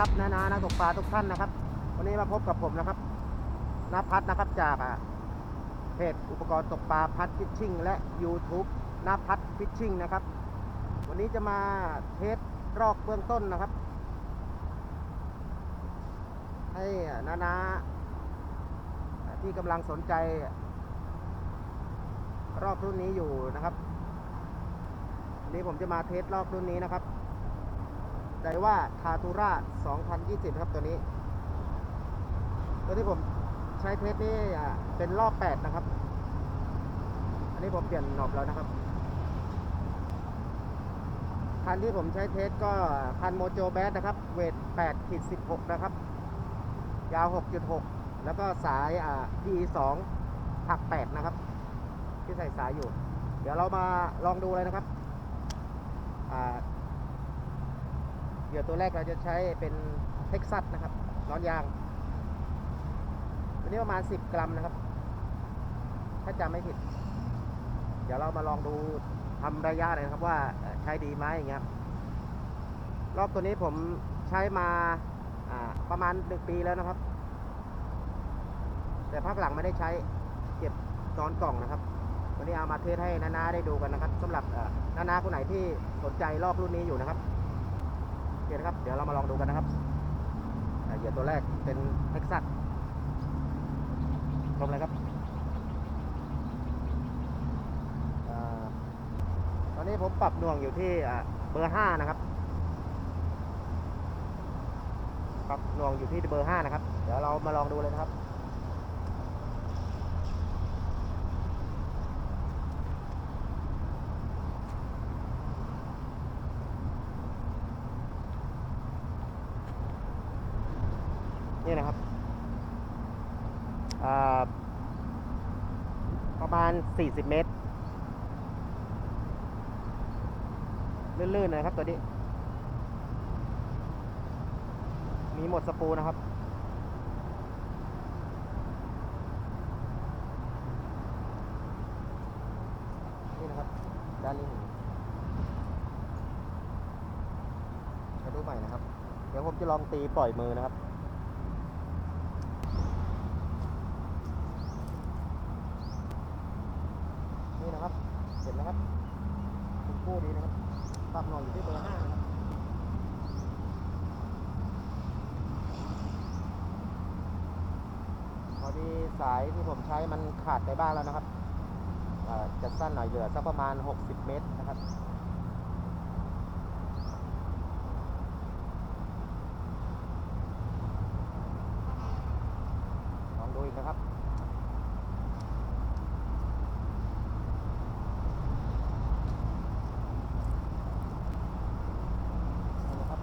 ครับนานานักตกปลาทุกท่านนะครับ วันนี้มาพบกับผมนะครับนภัทรนะครับจากอะเพจอุปกรณ์ตกปลาพัดฟิชชิ่งและ YouTube นภัทรฟิชชิ่งนะครับ วันนี้จะมาเทสรอกเบื้องต้นนะครับ ให้นานาที่กำลังสนใจ รอบรุ่นนี้อยู่นะครับวันนี้ผมจะมาเทสรอบรุ่นนี้นะครับ ใจว่าคาทูรา2020 ครับตัวนี้ ตัวที่ผมใช้เทสนี่เป็นรอบ 8 นะครับ อันนี้ผมเปลี่ยนหนอบแล้วนะครับ คันที่ผมใช้เทสก็คันโมโจแบสนะครับ เวท8ขีด16 นะครับ ยาว 6.6 แล้วก็สายอ่า PE 2หัก 8 นะครับ ที่ใส่สายอยู่ เดี๋ยวเรามาลองดูเลยนะครับ อ่า เหยื่อตัวแรกเราจะใช้เป็นเท็กซัสนะครับร้อนยางตัวนี้ประมาณ 10 กรัมนะครับ ถ้าจำไม่ผิด เดี๋ยวเรามาลองดูทำระยะเลยครับว่าใช้ดีไหมอย่างเงี้ยรอบตัวนี้ผมใช้มาประมาณหนึ่งปีแล้วนะครับ แต่ภาคหลังไม่ได้ใช้เก็บซ้อนกล่องนะครับ วันนี้เอามาเทสให้นานาได้ดูกันนะครับสำหรับนานาคนไหนที่สนใจรอบรุ่นนี้อยู่นะครับ เคนะครับ เดี๋ยวเรามาลองดูกันนะครับเหยื่อตัวแรกเป็นเท็กซัสลมเลยครับอตอนนี้ผมปรับหน่วงอยู่ที่เบอร์ห้านะครับ ปรับหน่วงอยู่ที่เบอร์ห้านะครับ เดี๋ยวเรามาลองดูเลยนะครับ นี่นะครับอ่าประมาณ 40 เมตร ลื่นๆนะครับตัวนี้ มีหมดสปูนะครับ นี่นะครับ ด้านนี้มาดูใหม่นะครับ เดี๋ยวผมจะลองตีปล่อยมือนะครับ นี่นะครับ เห็นนะครับคุณคู่ดีนะครับปรับหน่อยอยู่ที่เบอร์ห้านะครับ พ อดีสายที่ผมใช้มันขาดไปบ้างแล้วนะครับจะสั้นหน่อยเหลือสักประมาณ 60 เมตรนะครับ ลองดูอีกนะครับ นี่นะครับ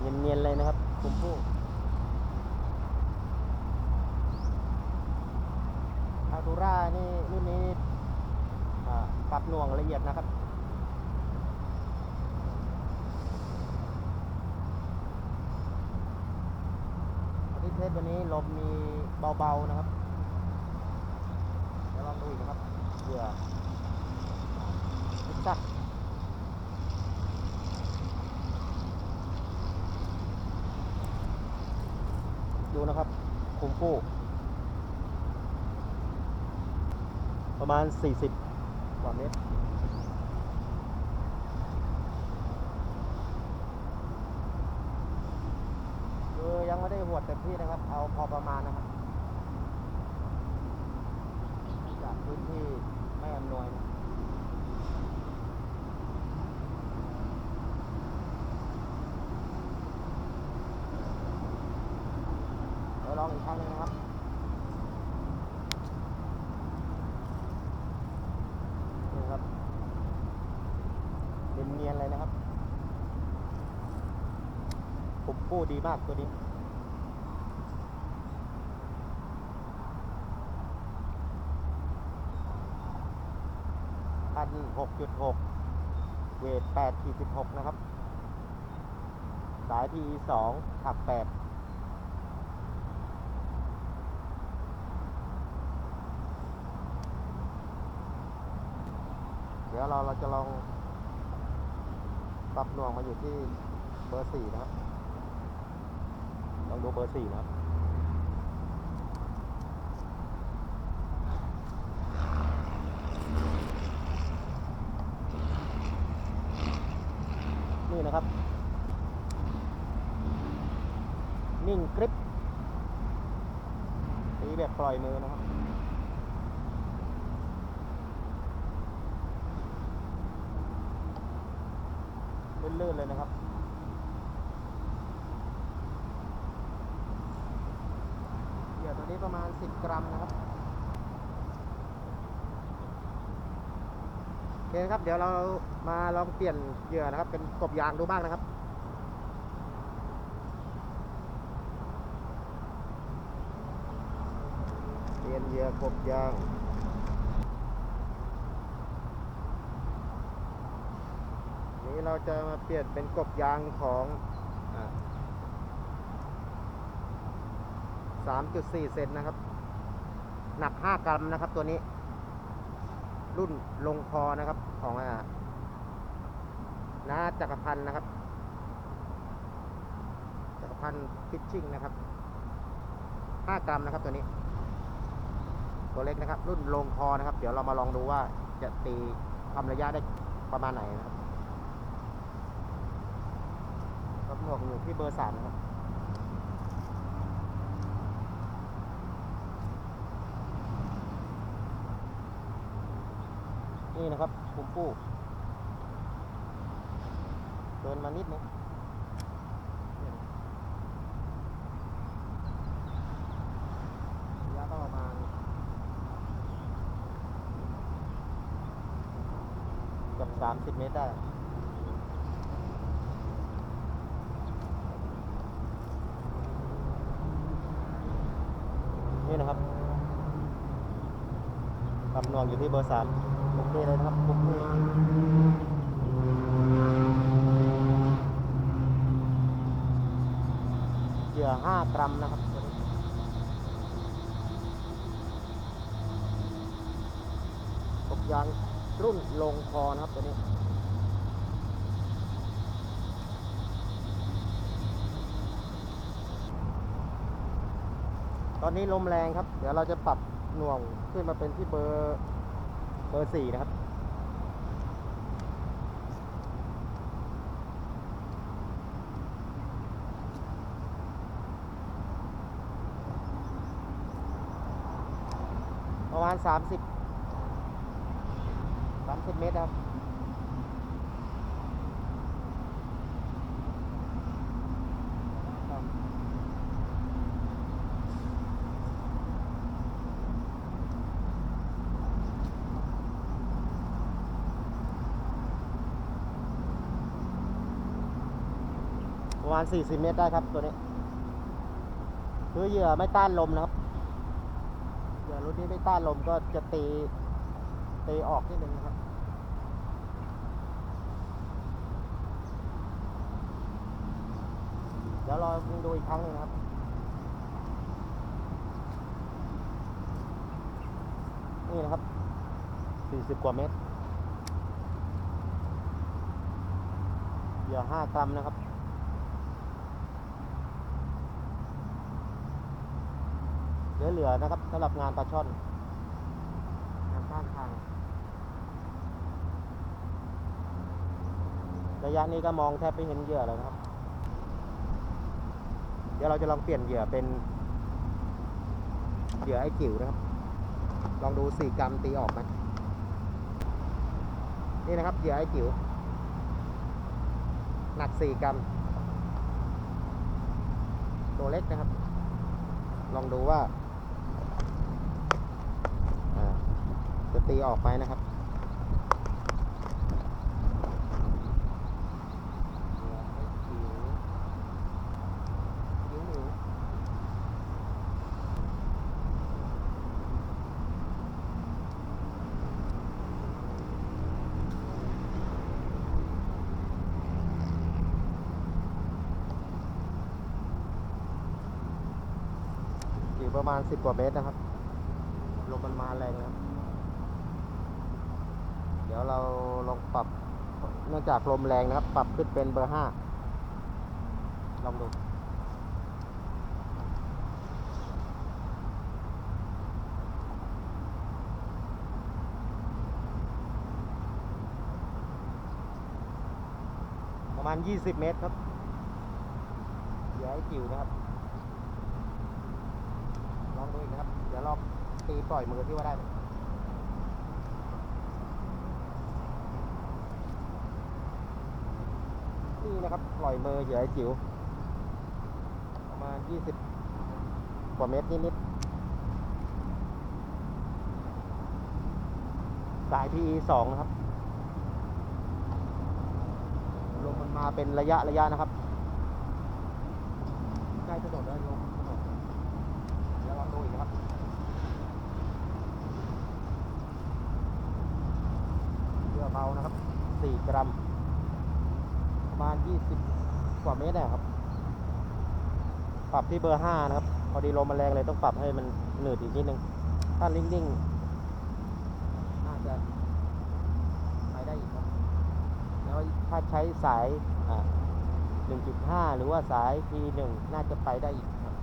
เนียนๆเลยนะครับคุณผู้อาดูร่า นี่รุ่นนี้ปรับหน่วงละเอียดนะครับที่เทสวันนี้ลมมีเบาๆนะครับเดี๋ยวลองดูอีกนะครับเหยื่อพิซซักดูนะครับคุมฟู ประมาณ 40 กว่าเมตร คือยังไม่ได้หวดเต็มที่นะครับ เอาพอประมาณนะครับ จากพื้นที่ไม่อำนวยนะลองอีกครั้งหนึงนะครับ นี่ครับเนียนๆเลยนะครับ ผมกู้ดีมากตัวนี้ พันหกจุดหกเวทแปดขีดสิบหกนะครับ สายทีสองถักแปดเดี๋ยวเราเราจะลองปปรับหน่วงมาอยู่ที่เบอร์สี่นะครับ ลองดูเบอร์สี่นะครับนี่นะครับ นิ่งกริปตีแบบปล่อยมือนะครับเลื่อนๆเลยนะครับ เหยื่อตัว นี้ประมาณ 10 กรัมนะครับโอเคนครับ เดี๋ยวเรามาลองเปลี่ยนเหยื่อนะครับ เป็นกบยางดูบ้างนะครับเปลี่ยนเหยื่อกบยางนี้เราจะมาเปลี่ยนเป็นกบยางของ สามจุดสี่เซนนะครับ หนักห้ากรัมนะครับ ตัวนี้ รุ่นลงคอนะครับ ของอ่านาจักรพันธ์นะครับ จักรพันธ์ฟิชชิ่งนะครับห้ากรัมนะครับตัวนี้ ตัวเล็กนะครับ รุ่นลงคอนะครับ เดี๋ยวเรามาลองดูว่าจะตีทำระยะได้ประมาณไหนนะครับรับหน่วงอยู่ที่เบอร์สามนะครับ นี่นะครับปุ้มปู้เดินมานิดนึงระยะก็ประมาณเกือบสามสิบเมตรได้นี่นะครับปรับหน่วงอยู่ที่เบอร์สาม โอเคเลยครับโอเคเหยื่อห้ากรัมนะครับตกยางรุ่นลงคอนะครับตัวนี้ตอนนี้ลมแรงครับ เดี๋ยวเราจะปรับหน่วงขึ้นมาเป็นที่เบอร์ เบอร์สี่นะครับ ประมาณสามสิบสามสิบเมตรครับ ประ มาณ 40 เมตรได้ครับตัวนี้ คือเหยื่อไม่ต้านลมนะครับ เหยื่อรุ่นนี้ไม่ต้านลมก็จะตีตีออกนิดนึงนะครับเดี๋ยวรอดูอีกครั้งหนึงนะครับนี่นะครับ 40 กว่าเมตรเหยื่อ5กรัมนะครับ เหลือๆนะครับสำหรับงานปลาช่อนงานข้างทางระยะนี้ก็มองแทบไม่เห็นเหยื่อแล้วนะครับ เดี๋ยวเราจะลองเปลี่ยนเหยื่อเป็นเหยื่อไอ้จิ๋วนะครับ ลองดูสี่กรัมตีออกไหมนี่นะครับเหยื่อไอ้จิ๋วหนักสี่กรัมตัวเล็กนะครับ ลองดูว่าอ่า จะตีออกไหมนะครับอไอ้จิ๋วจิ๋วหมิวอยู่ประมาณสิบกว่าเมตรนะครับ ลมมันมาแรงนะครับ เดี๋ยวเราลองปรับเนื่องจากลมแรงนะครับ ปรับขึ้นเป็นเบอร์ห้าลองดูประมาณ 20 เมตรครับเดี๋ยวให้จิ๋วนะครับ ลองดูอีกนะครับ เดี๋ยวลองตีปล่อยมือที่ว่าได้ไหม นี่นะครับปล่อยมือเหยื่อไอจิ๋วประมาณ 20 กว่าเมตรนิดๆสาย PE 2นะครับลมมันมาเป็นระยะระยะนะครับ ใกล้ถนนแล้วลมถนนเดี๋ยวลองดูอีกนะครับเรือเบานะครับ 4 กรัม ประมาณ 20 กว่าเมตรนะครับ ปรับที่เบอร์ 5 นะครับ พอดีลมมันแรงเลยต้องปรับให้มันหนืดอีกนิดนึง ถ้านิ่งๆน่าจะไปได้อีกครับ แล้วถ้าใช้สายอ่า1.5 หรือว่าสาย P1 น่าจะไปได้อีกครับ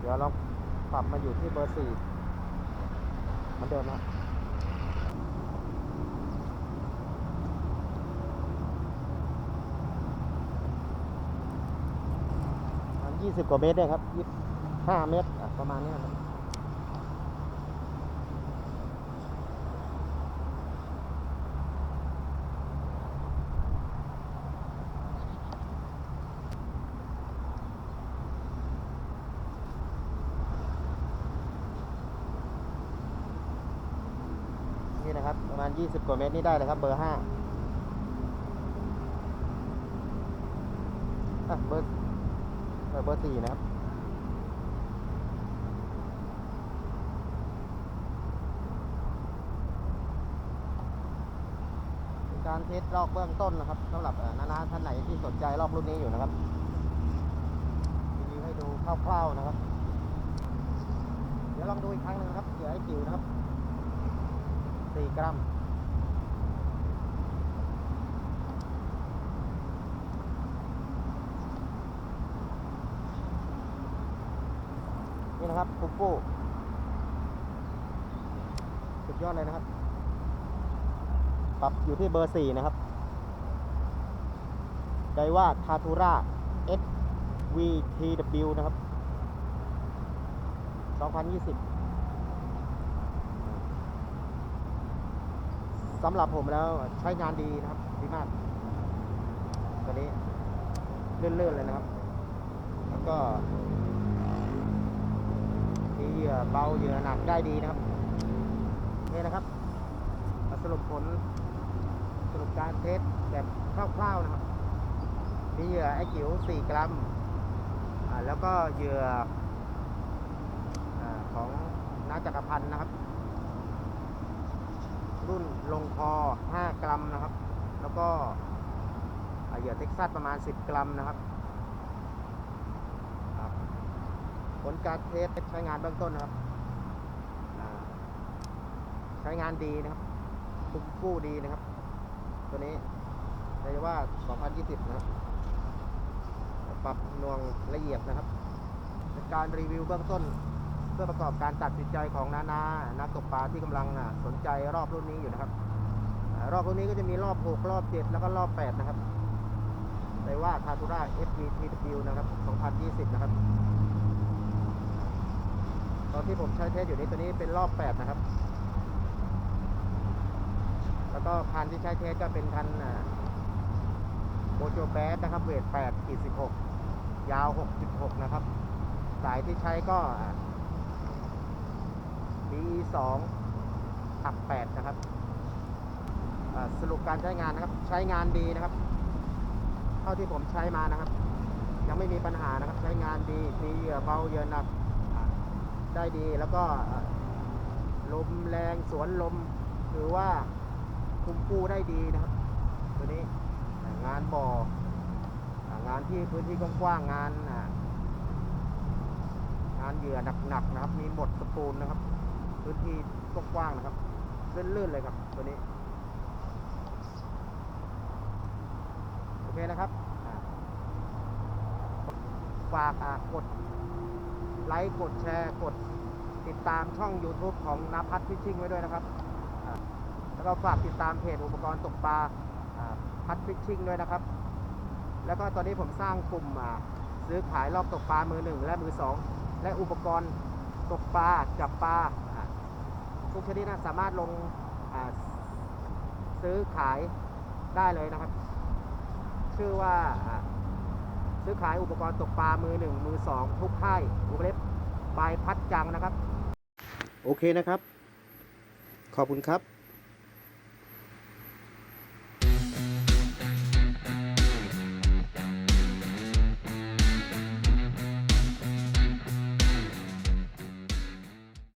เดี๋ยวลองปรับมาอยู่ที่เบอร์4เหมือนเดิมนะ ครับประมาณ20กว่าเมตรได้ครับ25เมตรประมาณนี้นะครับนี่นะครับ ประมาณ 20 กว่าเมตรนี่ได้เลยครับ เบอร์5อะเบอร์ เบอร์สี่นะครับการเทสลอกเบื้องต้นนะครับสำหรับนานาท่านไหนที่สนใจลอกรุ่นนี้อยู่นะครับรีวิวให้ดูคร่าวๆนะครับ เดี๋ยวลองดูอีกครั้งหนึ่งครับเหยื่อไอจิ๋วนะครับ 4 กรัม นะครับปุโป้สุดยอดเลยนะครับ ปรับอยู่ที่เบอร์4นะครับไดว่าทาทูร่า SVTW นะครับ 2020 สำหรับผมแล้วใช้งานดีนะครับ ดีมาก ตัวนี้เลื่อนๆเลยนะครับ แล้วก็ มีเหยื่อเบาเหยื่อหนักได้ดีนะครับนี่นะครับสรุปผลสรุปการเทสแบบคร่าวๆนะครับ มีเหยื่อไอ้จิ๋ว4 กรัมแล้วก็เหยื่ออของนาจักรพันธ์นะครับ รุ่นลงคอ 5 กรัมนะครับ แล้วก็เหยื่อเท็กซัสประมาณ 10 กรัมนะครับ ผลการเทสใช้งานเบื้องต้นนะครับ ใช้งานดีนะครับคุ้มกู้ดีนะครับ ตัวนี้เรียกว่า 2020 นะครับ ปรับนวงละเอียดนะครับเป็นการรีวิวเบื้องต้น เพื่อประกอบการตัดสินใจของนานานักตกปลาที่กำลังสนใจรอบรุ่นนี้อยู่นะครับ รอบรุ่นนี้ก็จะมีรอบ 6 รอบ 7 แล้วก็รอบ 8 นะครับแต่ว่าคาทูรา FVTW นะครับ 2020 นะครับ ตอนที่ผมใช้เทสอยู่นี้ตัวนี้เป็นรอบ8นะครับ แล้วก็คันที่ใช้เทสก็เป็นคันโมโจแบสนะครับเวท8ขีด16ยาว6.6นะครับ สายที่ใช้ก็ B2 ถัก8นะครับ สรุปการใช้งานนะครับ ใช้งานดีนะครับ เท่าที่ผมใช้มานะครับ ยังไม่มีปัญหานะครับ ใช้งานดี มีเหยื่อเบาเหยื่อหนัก ได้ดี แล้วก็ลมแรงสวนลมถือว่าคุมกู้ได้ดีนะครับ ตัวนี้งานบ่ออ่างานที่พื้นที่กว้างๆงานงานเหยื่อหนักๆนะครับ มีหมดสปูลนะครับ พื้นที่กว้างๆนะครับลื่นๆเลยครับตัวนี้โอเคนะครับฝากกด ไลค์ กดแชร์ กดติดตามช่อง YouTube ของนภัทรฟิชชิ่งไว้ด้วยนะครับ แล้วก็ฝากติดตามเพจอุปกรณ์ตกปลาพัดฟิชชิ่งด้วยนะครับ แล้วก็ตอนนี้ผมสร้างกลุ่มอ่าซื้อขายรอบตกปลามือหนึ่งและมือสองและอุปกรณ์ตกปลาจับปลาทุกชนิดนะสามารถลงซื้อขายได้เลยนะครับ ชื่อว่า ซื้อขายอุปกรณ์ตกปลามือหนึ่งมือสองทุกค่ายวงเล็บบายพัดจังนะครับ โอเคนะครับ ขอบคุณครับ